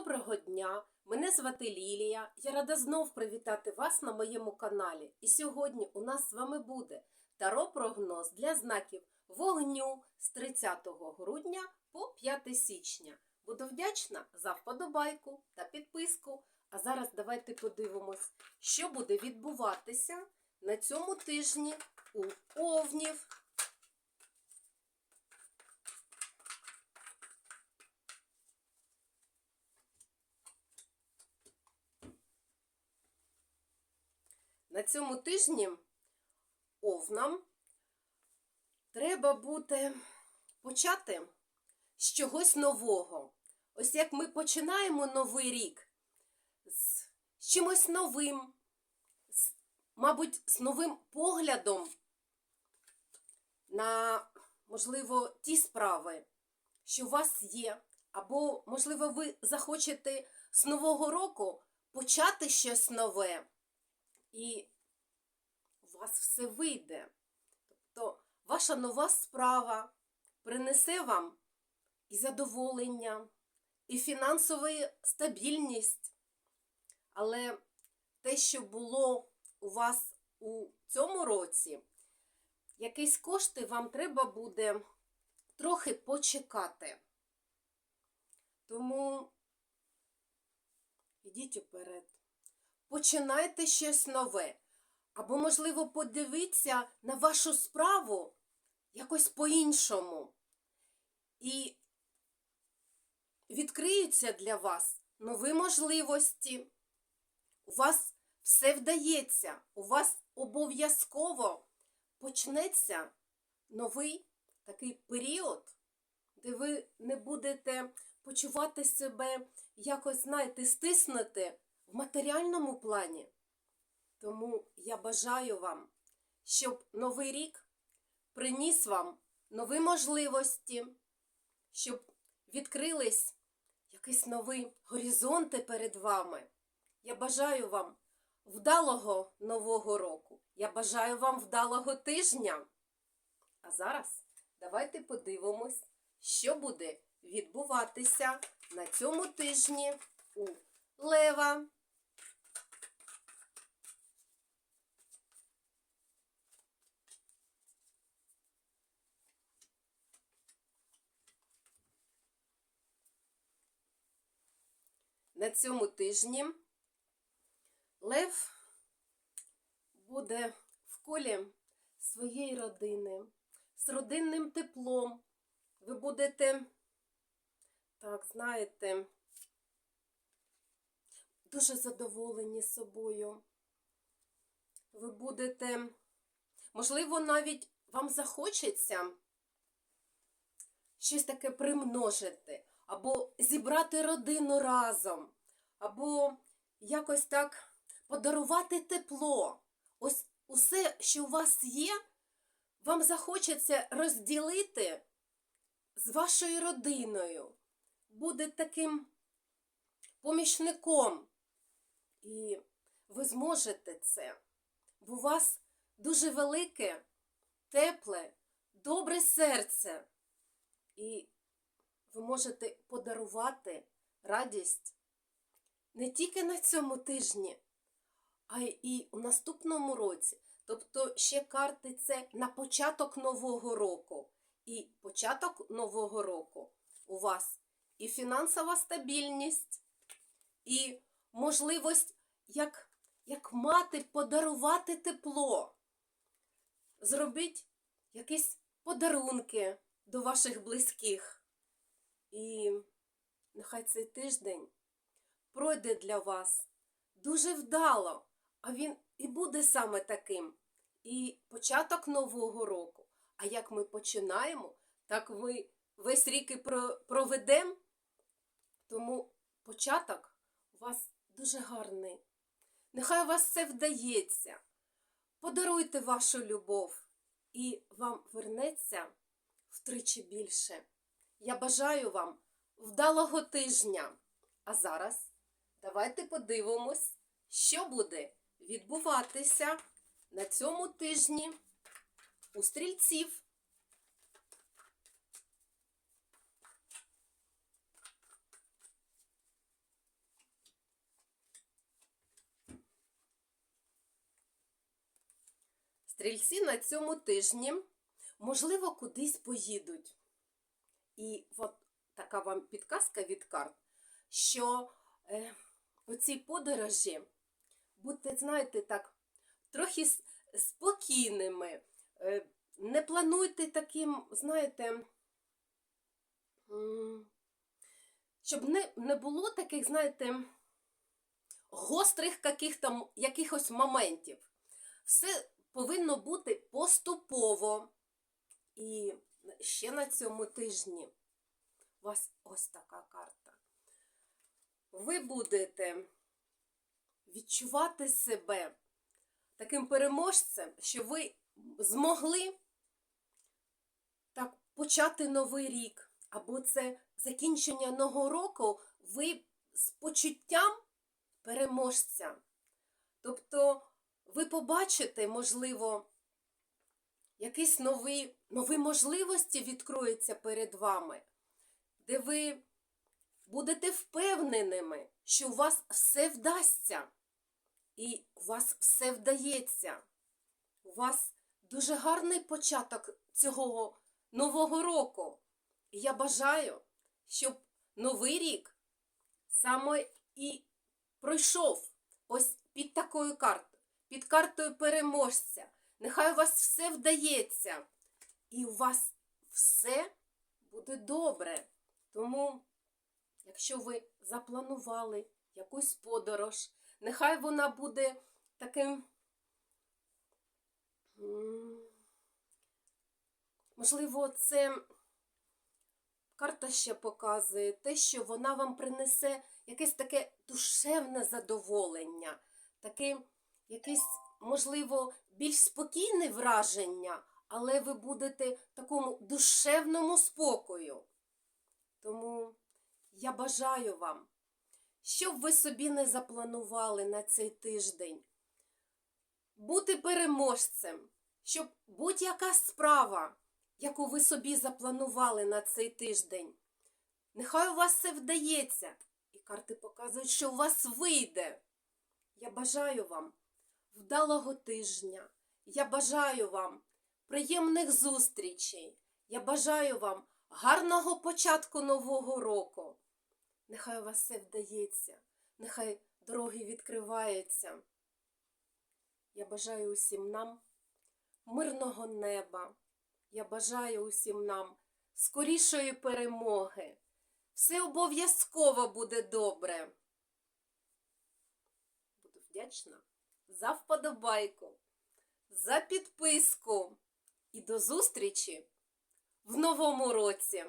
доброго дня! Мене звати Лілія. Я рада знов привітати вас на моєму каналі. І сьогодні у нас з вами буде таро-прогноз для знаків вогню з 30 грудня по 5 січня. Буду вдячна за вподобайку та підписку. А зараз давайте подивимось, що буде відбуватися на цьому тижні у овнів. На цьому тижні овнам треба буде почати з чогось нового. Ось як ми починаємо новий рік з чимось новим, з, мабуть, з новим поглядом на, можливо, ті справи, що у вас є, або, можливо, ви захочете з нового року почати щось нове і у вас все вийде. Тобто ваша нова справа принесе вам і задоволення, і фінансову стабільність. Але те, що було у вас у цьому році, якісь кошти вам треба буде трохи почекати. Тому йдіть уперед починайте щось нове. Або, можливо, подивіться на вашу справу якось по-іншому. І відкриються для вас нові можливості. У вас все вдається, у вас обов'язково почнеться новий такий період, де ви не будете почувати себе якось, знаєте, стиснути в матеріальному плані. Тому я бажаю вам, щоб новий рік приніс вам нові можливості, щоб відкрились якісь нові горизонти перед вами. Я бажаю вам вдалого нового року. Я бажаю вам вдалого тижня. А зараз давайте подивимось, що буде відбуватися на цьому тижні у Лева. На цьому тижні Лев буде в колі своєї родини, з родинним теплом. Ви будете, так, знаєте, дуже задоволені собою. Ви будете, можливо, навіть вам захочеться щось таке примножити, або зібрати родину разом, або якось так подарувати тепло. Ось усе, що у вас є, вам захочеться розділити з вашою родиною. Буде таким помічником. І ви зможете це, бо у вас дуже велике, тепле, добре серце. І ви можете подарувати радість не тільки на цьому тижні, а й у наступному році. Тобто ще карти це на початок нового року. І початок нового року у вас і фінансова стабільність, і можливість як, як мати подарувати тепло. Зробіть якісь подарунки до ваших близьких. І нехай цей тиждень пройде для вас дуже вдало, а він і буде саме таким. І початок нового року. А як ми починаємо, так ми весь рік і проведемо. Тому початок у вас дуже гарний. Нехай у вас все вдається. Подаруйте вашу любов, і вам вернеться втричі більше. Я бажаю вам вдалого тижня! А зараз давайте подивимось, що буде відбуватися на цьому тижні у стрільців. Стрільці на цьому тижні, можливо, кудись поїдуть. І от така вам підказка від карт, що е, у цій подорожі будьте, знаєте, так, трохи спокійними. Е, не плануйте таким, знаєте, щоб не, не було таких, знаєте, гострих якихось моментів. Все повинно бути поступово. І ще на цьому тижні у вас ось така карта. Ви будете відчувати себе таким переможцем, що ви змогли так почати новий рік, або це закінчення нового року, ви з почуттям переможця. Тобто ви побачите, можливо, якісь нові, нові можливості відкроються перед вами, де ви будете впевненими, що у вас все вдасться, і у вас все вдається. У вас дуже гарний початок цього нового року. І я бажаю, щоб новий рік саме і пройшов ось під такою картою, під картою переможця. Нехай у вас все вдається, і у вас все буде добре. Тому, якщо ви запланували якусь подорож, нехай вона буде таким. Можливо, це карта ще показує те, що вона вам принесе якесь таке душевне задоволення, таке якесь, можливо, більш спокійне враження, але ви будете в такому душевному спокою. Тому я бажаю вам, щоб ви собі не запланували на цей тиждень, бути переможцем, щоб будь-яка справа, яку ви собі запланували на цей тиждень, нехай у вас все вдається. І карти показують, що у вас вийде. Я бажаю вам вдалого тижня. Я бажаю вам приємних зустрічей. Я бажаю вам гарного початку нового року. Нехай у вас все вдається, нехай дороги відкриваються. Я бажаю усім нам мирного неба. Я бажаю усім нам скорішої перемоги. Все обов'язково буде добре. Буду вдячна за вподобайку, за підписку і до зустрічі в новому році!